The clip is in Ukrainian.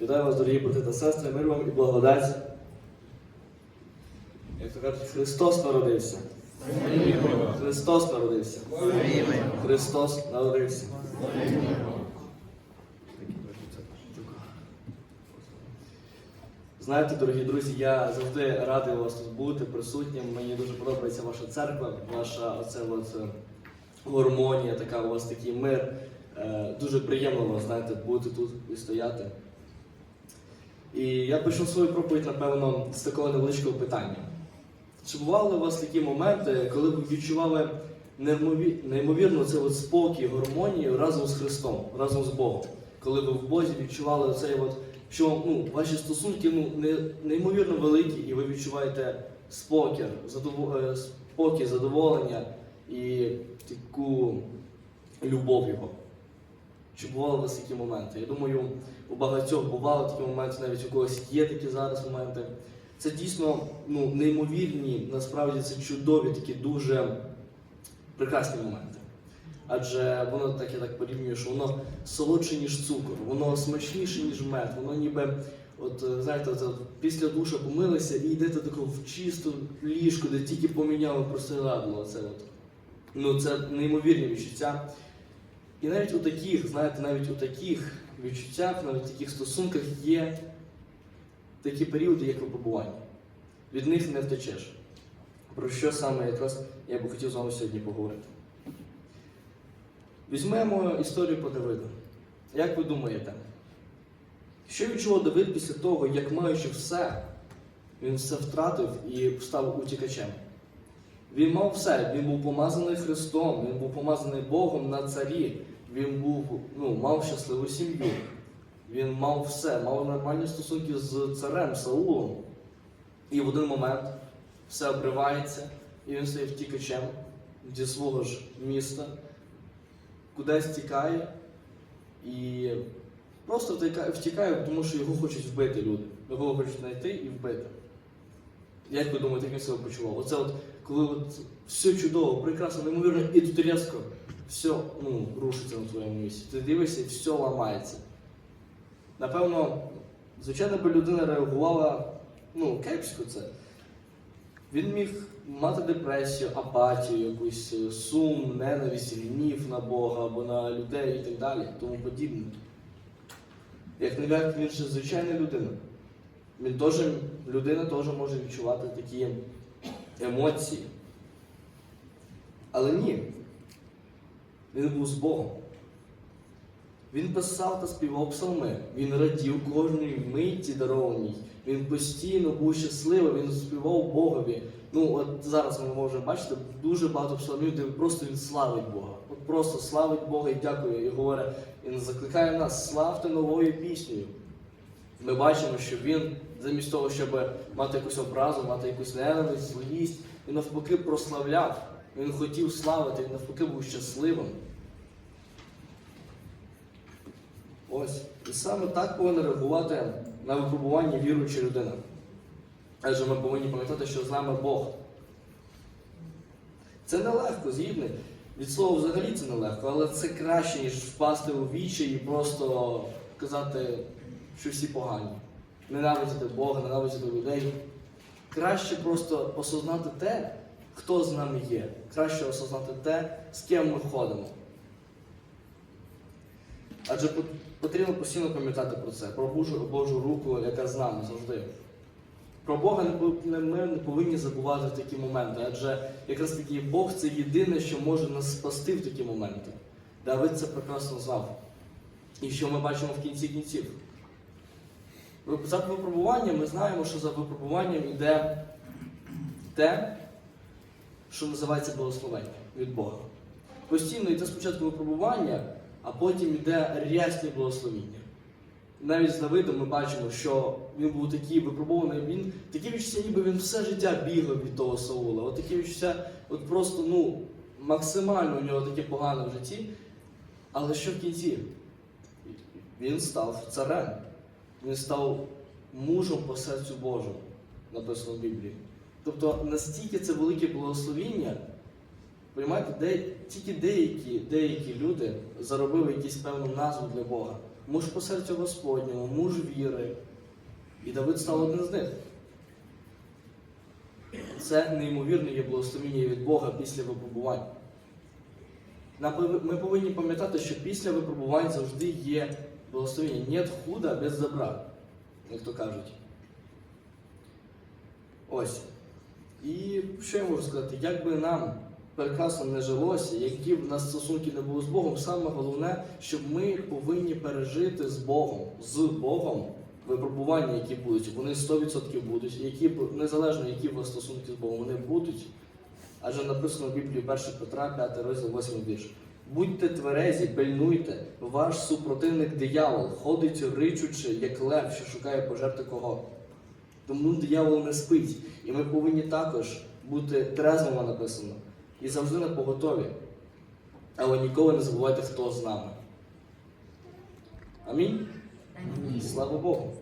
Вітаю вас, дорогі брати та сестри, мир вам і благодать. Як то кажуть, Христос народився. Христос народився. Христос народився. Знаєте, дорогі друзі, я завжди радий вас тут бути присутнім. Мені дуже подобається ваша церква, ваша оце от е, гармонія, така у вас такий мир. Е, Дуже приємно вас, знаєте, бути тут і стояти. І я почну свою проповідь, напевно, з такого невеличкого питання. Чи бували у вас такі моменти, коли ви відчували неймовірно цей от спокій, гармонію разом з Христом, разом з Богом? Коли ви в Бозі відчували цей от, що ну, ваші стосунки ну, не, неймовірно великі, і ви відчуваєте спокір, задово... е, спокій, задоволення і таку любов його. Чи бували у вас такі моменти? Я думаю, у багатьох бували такі моменти, навіть у когось є такі зараз моменти. Це дійсно ну, неймовірні, насправді це чудові, такі дуже прекрасні моменти. Адже воно так я так порівнюю, що воно солодше, ніж цукор, воно смачніше, ніж мед, воно ніби, от е, знаєте, от, після душа помилися і йдете тако в чисту ліжку, де тільки поміняли простирадло. Це от. Ну, це неймовірні відчуття. І навіть у таких, знаєте, навіть у таких відчуттях, навіть у таких стосунках є такі періоди, як випробування. Від них не втечеш. Про що саме якраз я би хотів з вами сьогодні поговорити. Візьмемо історію про Давида. Як ви думаєте, що відчував Давид після того, як маючи все, він все втратив і став утікачем? Він мав все, він був помазаний Христом, він був помазаний Богом на царі, він був, ну, мав щасливу сім'ю, він мав все, мав нормальні стосунки з царем Саулом. І в один момент все обривається, і він стає втікачем зі свого ж міста, кудись тікає і просто втікає, тому що його хочуть вбити люди. Його хочуть знайти і вбити. Як ви думаєте, як він себе почував? Оце от, коли от все чудово, прекрасно, неймовірно, і тут різко все ну, рушиться на твоєму місці. Ти дивишся і все ламається. Напевно, звичайно би людина реагувала ну, кепсько це. Він міг мати депресію, апатію, якусь е, сум, ненависть, гнів на Бога або на людей і так далі, тому подібне. Як не як він ще звичайна людина. Він теж, людина теж може відчувати такі емоції. Але ні. Він був з Богом. Він писав та співав псалми. Він радів кожній миті дарованій. Він постійно був щасливий, він співав Богові. Ну, от зараз ми можемо бачити дуже багато псалмів, де просто він славить Бога. От просто славить Бога і дякує. І говорить, він закликає нас, славте новою піснею. Ми бачимо, що він, замість того, щоб мати якусь образу, мати якусь ненависть, злість, він навпаки прославляв. Він хотів славити, він навпаки був щасливим. Ось. І саме так повинна реагувати на випробування віруюча людина. Адже ми повинні пам'ятати, що з нами Бог. Це нелегко, згідний. Від слова взагалі це нелегко, але це краще, ніж впасти у вічі і просто казати, що всі погані. Ненавидіти Бога, ненавидіти людей. Краще просто осознати те, хто з нами є. Краще осознати те, з ким ми ходимо. Адже потрібно постійно пам'ятати про це, про Божу, Божу руку, яка з нами завжди. Про Бога ми не повинні забувати в такі моменти, адже якраз таки Бог це єдине, що може нас спасти в такі моменти. Давид це прекрасно знав. І що ми бачимо в кінці кінців. За випробуванням ми знаємо, що за випробуванням йде те, що називається благословення від Бога. Постійно йде спочатку випробування, а потім йде рясні благословіння. Навіть з Давидом ми бачимо, що він був такий випробований, він такі відчуття, ніби він все життя бігав від того Саула. От такі відчуття, от просто ну, максимально у нього таке погане в житті. Але що в кінці? Він став царем. Він став мужем по серцю Божому, написано в Біблії. Тобто настільки це велике благословіння, Понімаєте, де, тільки деякі, деякі люди заробили якусь певну назву для Бога. муж по серцю Господньому, муж віри. І Давид став одним з них. Це неймовірне є благословіння від Бога після випробувань. Ми повинні пам'ятати, що після випробувань завжди є благословення. Нет худа без добра, як то кажуть. Ось. І що я можу сказати? Як би нам прекрасно не жилося, які б нас стосунки не були з Богом, саме головне, щоб ми повинні пережити з Богом, з Богом випробування, які будуть. Вони 100% будуть, які незалежно, які б стосунки з Богом, вони будуть. Адже написано в Біблії 1 Петра, 5 розділ, 8 вірш. Будьте тверезі, пильнуйте, ваш супротивник диявол ходить ричучи, як лев, що шукає пожерти кого. Тому диявол не спить. І ми повинні також бути трезвими написано. І завжди на поготові. Але ніколи не забувайте, хто з нами. Амінь. Слава Богу.